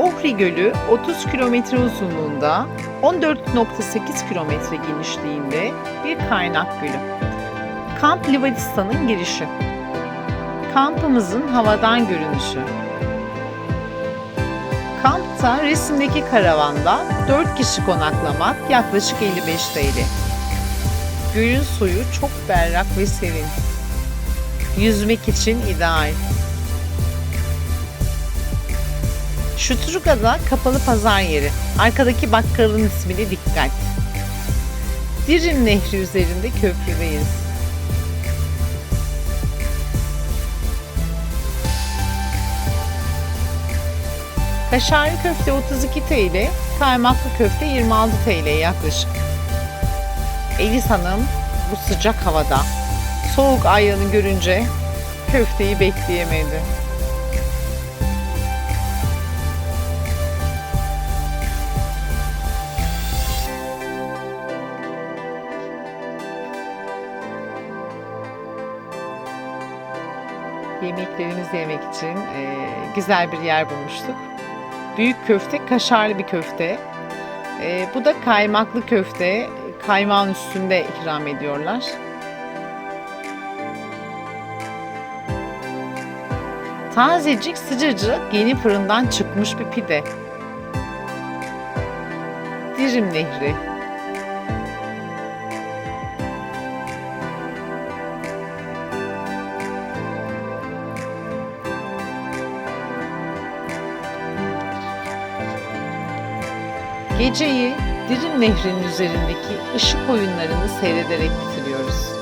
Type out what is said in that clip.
Ohri Gölü 30 kilometre uzunluğunda, 14.8 kilometre genişliğinde bir kaynak gölü. Kamp Livadistan'ın girişi. Kampımızın havadan görünüşü. Kampta resimdeki karavanda 4 kişi konaklamak yaklaşık 55 TL. Gölün suyu çok berrak ve serin. Yüzmek için ideal. Şuturga'da kapalı pazar yeri. Arkadaki bakkalın ismine dikkat. Dirim Nehri üzerinde köprüdeyiz. Kaşarlı köfte 32 TL, kaymaklı köfte 26 TL yaklaşık. Elis Hanım bu sıcak havada soğuk ayranı görünce köfteyi bekleyemedi. Yemeklerimizi yemek için e, güzel bir yer bulmuştuk. Büyük köfte kaşarlı bir köfte. E, bu da kaymaklı köfte. Kaymağın üstünde ikram ediyorlar. Tazecik sıcacık yeni fırından çıkmış bir pide. Dirim Nehri. Geceyi Dirin Nehri'nin üzerindeki ışık oyunlarını seyrederek bitiriyoruz.